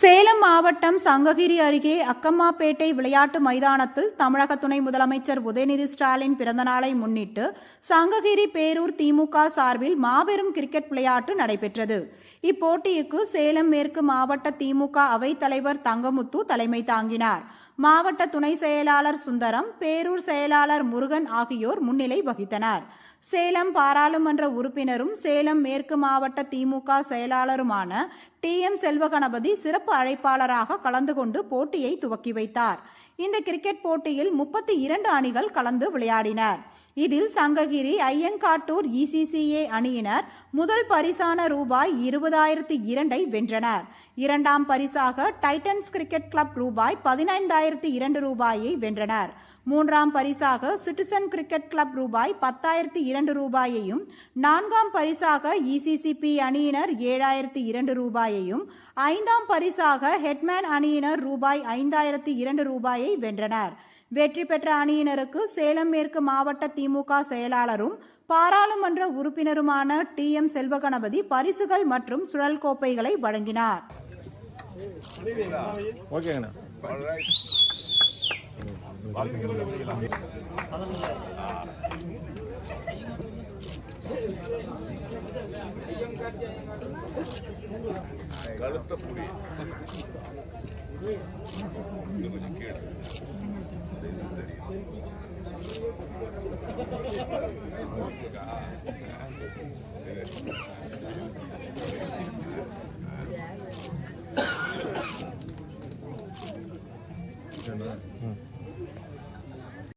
சேலம் மாவட்டம் சங்ககிரி அருகே அக்கம்மாப்பேட்டை விளையாட்டு மைதானத்தில் தமிழக துணை முதலமைச்சர் உதயநிதி ஸ்டாலின் பிறந்தநாளை முன்னிட்டு சங்ககிரி பேரூர் திமுக சார்பில் மாபெரும் கிரிக்கெட் விளையாட்டு நடைபெற்றது. இப்போட்டிக்கு சேலம் மேற்கு மாவட்ட திமுக அவைத் தலைவர் தங்கமுத்து தலைமை தாங்கினார். மாவட்ட துணை செயலாளர் சுந்தரம் பேரூர் செயலாளர் முருகன் ஆகியோர் முன்னிலை வகித்தனர். சேலம் பாராளுமன்ற உறுப்பினரும் சேலம் மேற்கு மாவட்ட திமுக செயலாளருமான டி எம் செல்வகணபதி சிறப்பு அழைப்பாளராக கலந்து கொண்டு போட்டியை துவக்கி வைத்தார். இந்த கிரிக்கெட் போட்டியில் முப்பத்தி இரண்டு அணிகள் கலந்து விளையாடினர். இதில் சங்ககிரி ஐயங்காட்டூர் இசிசிஏ அணியினர் முதல் பரிசான ரூபாய் இருபதாயிரத்தி இரண்டை வென்றனர். இரண்டாம் பரிசாக டைட்டன்ஸ் கிரிக்கெட் கிளப் ரூபாய் பதினைந்தாயிரத்தி இரண்டு ரூபாயை வென்றனர். மூன்றாம் பரிசாக சிட்டிசன் கிரிக்கெட் கிளப் ரூபாய் பத்தாயிரத்தி இரண்டு ரூபாயையும் நான்காம் பரிசாக இசிசிபி அணியினர் ஏழாயிரத்தி இரண்டு ரூபாயையும் ஐந்தாம் பரிசாக ஹெட்மேன் அணியினர் ரூபாய் ஐந்தாயிரத்தி இரண்டு ரூபாயை வென்றனர். வெற்றி பெற்ற அணியினருக்கு சேலம் மேற்கு மாவட்ட திமுக செயலாளரும் பாராளுமன்ற உறுப்பினருமான டி எம் செல்வகணபதி பரிசுகள் மற்றும் சுழல் கோப்பைகளை வழங்கினார். ஓகேங்கண்ணா. கழுத்த புடி இன்னும் கொஞ்சம் கீழே. 真的，嗯。